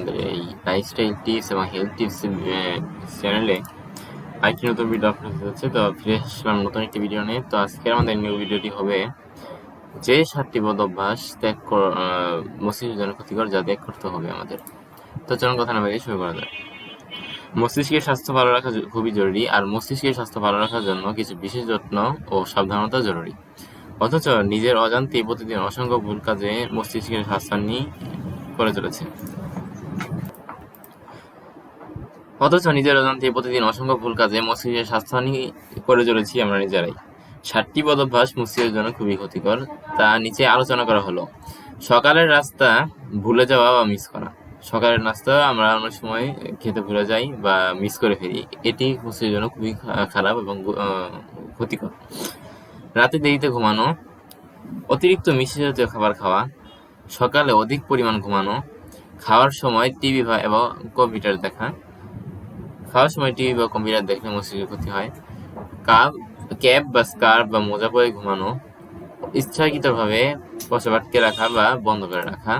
আমাদের এই lifestyle tips এবং হেলথ টিপস চ্যানেলে আরেকটি নতুন ভিডিও আপলোড হচ্ছে। তো ফিরে আসলাম নতুন একটি ভিডিও নিয়ে। তো আজকে আমাদের নিউ ভিডিওটি হবে যে সাতটি বদ অভ্যাস ত্যাগ মস্তিষ্কের জন্য ক্ষতিকর যা ত্যাগ করতে হবে আমাদের। তো চলুন কথা না বাড়িয়ে শুরু করা যাক। মস্তিষ্কের স্বাস্থ্য ভালো রাখা খুবই জরুরি আর মস্তিষ্কের স্বাস্থ্য ভালো রাখার জন্য কিছু বিশেষ যত্ন ও সাবধানতা জরুরি। অথচ নিজের অজান্তে প্রতিদিন অসংখ্য ভুল কাজে মস্তিষ্কের স্বাস্থ্যান্নি করে চলেছে। অথচ নিজের অজান্তে প্রতিদিন অসংখ্য ভুল কাজে মস্তিষ্কের স্বাস্থ্যহানি করে চলেছি আমরা নিজেরাই। ষাটটি পদভ্যাস মস্তিষ্কের জন্য খুবই ক্ষতিকর, তা নিচে আলোচনা করা হলো। সকালের রাস্তা ভুলে যাওয়া বা মিস করা। সকালের নাস্তা আমরা অনেক সময় খেতে ভুলে যাই বা মিস করে ফেলি। এটি মস্তিষ্কের জন্য খুবই খারাপ এবং ক্ষতিকর। রাতে দেরিতে ঘুমানো, অতিরিক্ত মিষ্টি জাতীয় খাবার খাওয়া, সকালে অধিক পরিমাণ ঘুমানো খাওয়ার সময় টিভি বা এবং কম্পিউটার দেখা। খাওয়ার সময় টিভি বা কম্পিউটার দেখলে মস্তিষ্কের ক্ষতি হয়। কাপ, ক্যাপ বা স্কার্ফ বা মোজা পরে ঘুমানো, ইচ্ছাকৃতভাবে প্রসাব আটকে রাখা বা বন্ধ করে রাখা।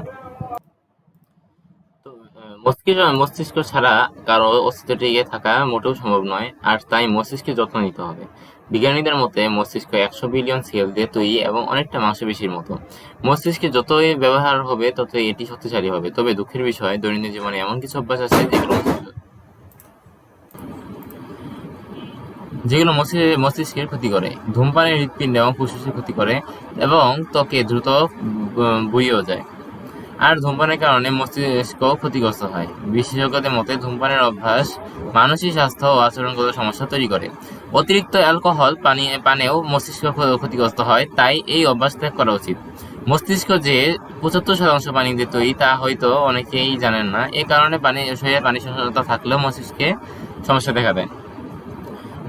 মস্তিষ্ক মস্তিষ্ক ছাড়া কারও অস্তিত্ব টিকে থাকা মোটেও সম্ভব নয়, আর তাই মস্তিষ্কের যত্ন নিতে হবে। বিজ্ঞানীদের মতে মস্তিষ্ক একশো বিলিয়ন সেল দিয়ে তৈরি এবং অনেকটা মাংসপেশির মতো। মস্তিষ্কে যতই ব্যবহার হবে ততই এটি শক্তিশালী হবে। তবে দুঃখের বিষয় দৈনন্দিন জীবনে এমন কিছু অভ্যাস আছে যেগুলো যেগুলো মস্তি- মস্তিষ্কের ক্ষতি করে। ধূমপানের হৃৎপিণ্ড এবং ফুসফুসের ক্ষতি করে এবং ত্বকে দ্রুত উম, বুড়িয়েও যায়। আর ধূমপানের কারণে মস্তিষ্ক ক্ষতিগ্রস্ত হয়। বিশেষজ্ঞদের মতে, ধূমপানের অভ্যাস মানসিক স্বাস্থ্য ও আচরণগত সমস্যা তৈরি করে। অতিরিক্ত অ্যালকোহল পানি, পানেও মস্তিষ্ক ক্ষতিগ্রস্ত হয়, তাই এই অভ্যাস ত্যাগ করা উচিত। মস্তিষ্ক যে পঁচাত্তর শতাংশ পানি দিয়ে তৈরি, তা হয়তো অনেকেই জানেন না। এ কারণে পানি শরীরে পানি সচেতনতা থাকলেও মস্তিষ্কে সমস্যা দেখা দেয়।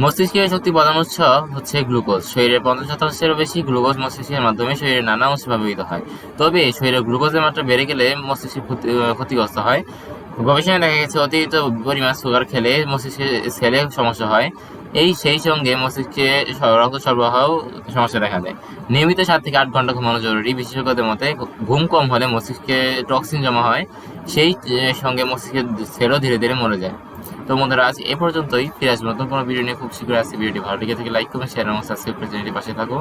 মস্তিষ্কের শক্তি প্রধান উৎস হচ্ছে গ্লুকোজ। শরীরের পঞ্চাশ শতাংশেরও বেশি গ্লুকোজ মস্তিষ্কের মাধ্যমে শরীরের নানা অংশে ব্যবহৃত হয়। তবে শরীরে গ্লুকোজের মাত্রা বেড়ে গেলে মস্তিষ্ক ক্ষতি- ক্ষতিগ্রস্ত হয়। গবেষণায় দেখা গেছে অতিরিক্ত পরিমাণ সুগার খেলে মস্তিষ্কের সেলে সমস্যা হয়। এই সেই সঙ্গে মস্তিষ্কে রক্ত সরবরাহ সমস্যা দেখা দেয়। নিয়মিত সাত থেকে আট ঘণ্টা ঘুমানো জরুরি। বিশেষজ্ঞদের মতে, ঘুম কম হলে মস্তিষ্কে টক্সিন জমা হয়। সেই সঙ্গে মস্তিষ্কের সেলও ধীরে ধীরে মরে যায়। তো বন্ধুরা, আজ এ পর্যন্তই। ফিরে আসব নতুন কোনো ভিডিও নিয়ে। খুব শীঘ্রই আসছে ভিডিওটি ভালো লেগে থাকে লাইক করবেন শেয়ার এবং সাবস্ক্রাইব করে চ্যানেলটি পাশে থাকো।